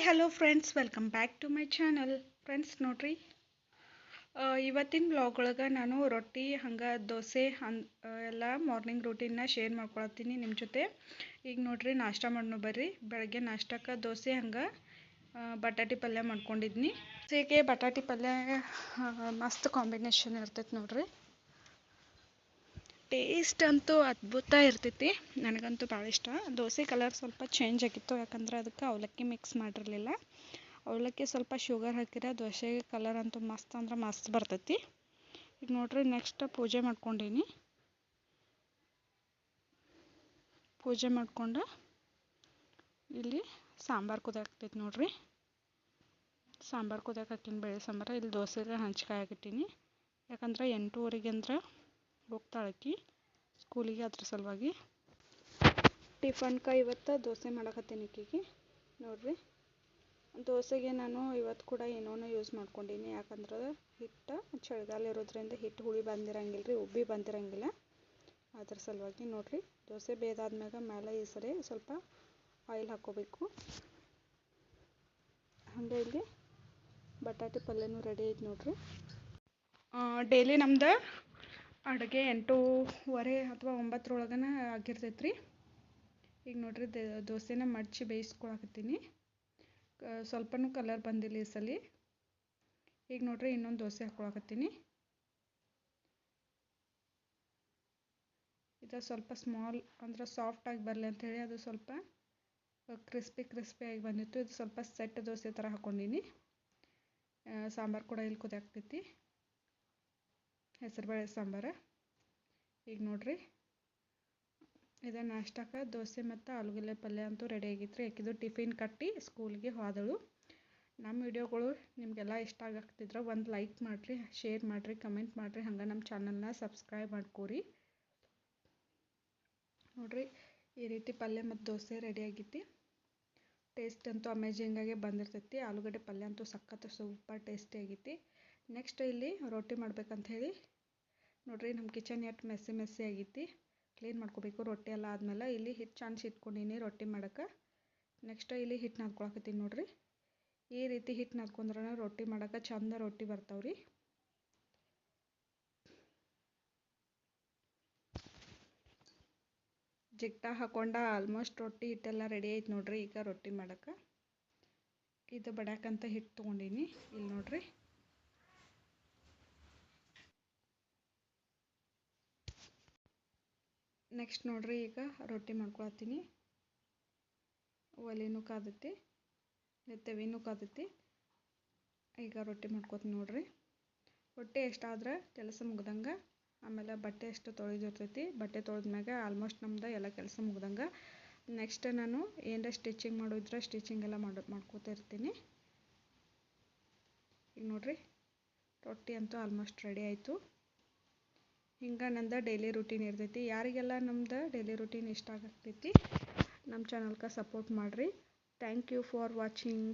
Hello friends welcome back to my channel friends ನೋಡ್ರಿ ಇವತ್ತಿನ blog ಒಳಗೆ ನಾನು ರೊಟ್ಟಿ ಹಂಗೆ ದೋಸೆ ಆ, ಎಲ್ಲ ಮಾರ್ನಿಂಗ್ ರೂಟೀನ್ನ ಶೇರ್ ಮಾಡ್ಕೊಳತ್ತೀನಿ ನಿಮ್ಮ ಜೊತೆ. ಈಗ ನೋಡ್ರಿ ನಾಷ್ಟ ಮಾಡೋಣ ಬರ್ರಿ. ಬೆಳಗ್ಗೆ ನಾಷ್ಟಕ್ಕೆ ದೋಸೆ ಹಂಗೆ ಬಟಾಟಿ ಪಲ್ಯ ಮಾಡ್ಕೊಂಡಿದ್ನಿ. ದೋಸೆಗೆ ಬಟಾಟಿ ಪಲ್ಯ ಮಸ್ತ್ ಕಾಂಬಿನೇಷನ್ ಇರ್ತೈತೆ ನೋಡ್ರಿ. ಟೇಸ್ಟ್ ಅಂತೂ ಅದ್ಭುತ ಇರ್ತೈತಿ. ನನಗಂತೂ ಭಾಳ ಇಷ್ಟ. ದೋಸೆ ಕಲರ್ ಸ್ವಲ್ಪ ಚೇಂಜ್ ಆಗಿತ್ತು, ಯಾಕಂದ್ರೆ ಅದಕ್ಕೆ ಅವಲಕ್ಕಿ ಮಿಕ್ಸ್ ಮಾಡಿರಲಿಲ್ಲ. ಅವಲಕ್ಕಿ ಸ್ವಲ್ಪ ಶುಗರ್ ಹಾಕಿದ್ರೆ ದೋಸೆ ಕಲರ್ ಅಂತೂ ಮಸ್ತ್ ಅಂದ್ರೆ ಮಸ್ತ್ ಬರ್ತೈತಿ. ಈಗ ನೋಡ್ರಿ ನೆಕ್ಸ್ಟ್ ಪೂಜೆ ಮಾಡ್ಕೊಂಡೀನಿ. ಪೂಜೆ ಮಾಡ್ಕೊಂಡು ಇಲ್ಲಿ ಸಾಂಬಾರು ಕುದಾಕ್ತೈತಿ ನೋಡ್ರಿ. ಸಾಂಬಾರು ಕುದಾಕ್ ಹಾಕಿನ ಬೇಳೆ ಸಾಂಬಾರು. ಇಲ್ಲಿ ದೋಸೆಗೆ ಹಂಚ್ಕಾಯಿ ಯಾಕಂದ್ರೆ ಎಂಟೂವರೆಗೆ ಅಂದ್ರೆ ಹೋಗ್ತಾಳಕಿ ಸ್ಕೂಲಿಗೆ ಅದ್ರ ಸಲುವಾಗಿ ಟಿಫನ್ಗೆ ಇವತ್ತು ದೋಸೆ ಮಾಡಕತ್ತೀನಿ ಈಕಿಗೆ. ನೋಡ್ರಿ. ದೋಸೆಗೆ ನಾನು ಇವತ್ತು ಕೂಡ ಏನೋನೋ ಯೂಸ್ ಮಾಡ್ಕೊಂಡೀನಿ. ಯಾಕಂದ್ರೆ ಹಿಟ್ಟು ಚಳಿಗಾಲ ಇರೋದ್ರಿಂದ ಹಿಟ್ಟು ಹುಳಿ ಬಂದಿರಂಗಿಲ್ಲ ರೀ ಉಬ್ಬಿ ಬಂದಿರಂಗಿಲ್ಲ. ಅದ್ರ ಸಲುವಾಗಿ ನೋಡ್ರಿ. ದೋಸೆ ಬೇದಾದ್ಮ್ಯಾಗ ಮೇಲೆ ಈ ಸರಿ ಸ್ವಲ್ಪ ಆಯಿಲ್ ಹಾಕೋಬೇಕು. ಹಾಗೆ ಇಲ್ಲಿ ಬಟಾಟೆ ಪಲ್ಯನೂ ರೆಡಿ ಐತೆ ನೋಡ್ರಿ. ಡೈಲಿ ನಮ್ದು ಅಡುಗೆ ಎಂಟೂವರೆ ಅಥವಾ ಒಂಬತ್ತರೊಳಗನ ಆಗಿರ್ತೈತೆ ರೀ ಈಗ ನೋಡಿರಿ ದೋಸೆನ ಮಡ್ಚಿ ಬೇಯಿಸ್ಕೊಳಕತ್ತೀನಿ. ಸ್ವಲ್ಪನೂ ಕಲರ್ ಬಂದಿಲ್ಲ ಈ ಸಲ. ಈಗ ನೋಡಿರಿ, ಇನ್ನೊಂದು ದೋಸೆ ಹಾಕ್ಕೊಳಕತ್ತೀನಿ ಇದು ಸ್ವಲ್ಪ ಸ್ಮಾಲ್ ಅಂದ್ರೆ ಸಾಫ್ಟಾಗಿ ಬರಲಿ ಅಂಥೇಳಿ ಅದು ಸ್ವಲ್ಪ ಕ್ರಿಸ್ಪಿ ಕ್ರಿಸ್ಪಿಯಾಗಿ ಬಂದಿತ್ತು. ಇದು ಸ್ವಲ್ಪ ಸೆಟ್ ದೋಸೆ ಥರ ಹಾಕ್ಕೊಂಡೀನಿ ಸಾಂಬಾರು ಕೂಡ ಇಲ್ಲಿ ಕುದಿಯಾಕ್ತೈತಿ. ಹೆಸರುಬೇಳೆ ಸಾಂಬಾರು. ಈಗ ನೋಡಿರಿ. ಇದು ನಾಷ್ಟಕ್ಕೆ ದೋಸೆ ಮತ್ತು ಆಲೂಗಡ್ಡೆ ಪಲ್ಯ ಅಂತೂ ರೆಡಿ ಆಗಿತ್ತು ರೀ ಟಿಫಿನ್ ಕಟ್ಟಿ ಸ್ಕೂಲ್ಗೆ ಹೋದಳು. ನಮ್ಮ ವಿಡಿಯೋಗಳು ನಿಮಗೆಲ್ಲ ಇಷ್ಟ ಆಗತ್ತಿದ್ರೆ ಒಂದು ಲೈಕ್ ಮಾಡಿರಿ ಶೇರ್ ಮಾಡಿರಿ ಕಮೆಂಟ್ ಮಾಡಿರಿ. ಹಂಗೆ ನಮ್ಮ ಚಾನಲ್ನ ಸಬ್ಸ್ಕ್ರೈಬ್ ಮಾಡ್ಕೋರಿ. ನೋಡಿರಿ, ಈ ರೀತಿ ಪಲ್ಯ ಮತ್ತು ದೋಸೆ ರೆಡಿ ಆಗೈತಿ ಟೇಸ್ಟ್ ಅಂತೂ ಅಮೇಜಿಂಗಾಗೆ ಬಂದಿರ್ತೈತಿ. ಆಲೂಗಡ್ಡೆ ಪಲ್ಯ ಅಂತೂ ಸಖತ್ತು ಸೂಪರ್ ಟೇಸ್ಟಿ ಆಗೈತಿ ನೆಕ್ಸ್ಟ್ ಇಲ್ಲಿ ರೊಟ್ಟಿ ಮಾಡ್ಬೇಕಂತ ಹೇಳಿ ನೋಡ್ರಿ ನಮ್ಮ ಕಿಚನ್ ಎಷ್ಟು ಮೆಸ್ಸಿ ಮೆಸ್ಸಿ ಆಗೈತಿ. ಕ್ಲೀನ್ ಮಾಡ್ಕೋಬೇಕು. ರೊಟ್ಟಿ ಎಲ್ಲ ಆದಮೇಲೆ ಇಲ್ಲಿ ಹಿಟ್ಟು ಚಾನ್ಸ್ ಇಟ್ಕೊಂಡೀನಿ ರೊಟ್ಟಿ ಮಾಡೋಕೆ. ನೆಕ್ಸ್ಟ್ ಇಲ್ಲಿ ಹಿಟ್ಟು ನಾದ್ಕೊಳಕತ್ತೀನಿ ನೋಡ್ರಿ. ಈ ರೀತಿ ಹಿಟ್ಟು ನಾದ್ಕೊಂಡ್ರೆ ರೊಟ್ಟಿ ಮಾಡೋಕೆ ಚಂದ ರೊಟ್ಟಿ ಬರ್ತಾವ್ರಿ. ಜಿಗ್ಟ ಹಾಕೊಂಡ ಆಲ್ಮೋಸ್ಟ್ ರೊಟ್ಟಿ ಹಿಟ್ಟೆಲ್ಲ ರೆಡಿ ಆಯ್ತು ನೋಡ್ರಿ. ಈಗ ರೊಟ್ಟಿ ಮಾಡೋಕೆ. ಇದು ಬಡ್ಯಾಕಂತ ಹಿಟ್ಟು ತೊಗೊಂಡೀನಿ. ಇಲ್ಲಿ ನೋಡ್ರಿ. ನೆಕ್ಸ್ಟ್ ನೋಡ್ರಿ ಈಗ ರೊಟ್ಟಿ ಮಾಡ್ಕೊಳತ್ತೀನಿ. ಒಲೆನೂ ಕಾದತಿ ತೆವಿನೂ ಕಾದತಿ ಈಗ ರೊಟ್ಟಿ ಮಾಡ್ಕೊತೀನಿ ನೋಡ್ರಿ. ರೊಟ್ಟಿ ಎಷ್ಟಾದ್ರೆ ಕೆಲಸ ಮುಗ್ದಂಗೆ, ಆಮೇಲೆ ಬಟ್ಟೆ ಎಷ್ಟು ತೊಳೆದಿರ್ತೈತಿ, ಬಟ್ಟೆ ತೊಳೆದ್ಮ್ಯಾಗ ಆಲ್ಮೋಸ್ಟ್ ನಮ್ದು ಎಲ್ಲ ಕೆಲಸ ಮುಗ್ದಂಗೆ. ನೆಕ್ಸ್ಟ್ ನಾನು ಏನಾರ ಸ್ಟಿಚಿಂಗ್ ಮಾಡಿದ್ರೆ ಸ್ಟಿಚಿಂಗ್ ಎಲ್ಲ ಮಾಡೋ, ಮಾಡ್ಕೋತಾ ಇರ್ತೀನಿ. ಈಗ ನೋಡ್ರಿ, ರೊಟ್ಟಿ ಅಂತೂ ಆಲ್ಮೋಸ್ಟ್ ರೆಡಿ ಆಯಿತು. ಹಿಂಗೆ ನಂದು ಡೈಲಿ ರೂಟೀನ್ ಇರ್ತೈತಿ. ಯಾರಿಗೆಲ್ಲ ನಮ್ದು ಡೈಲಿ ರೂಟೀನ್ ಇಷ್ಟ ಆಗತೈತಿ ನಮ್ಮ ಚಾನಲ್ಗೆ ಸಪೋರ್ಟ್ ಮಾಡಿರಿ. Thank you for watching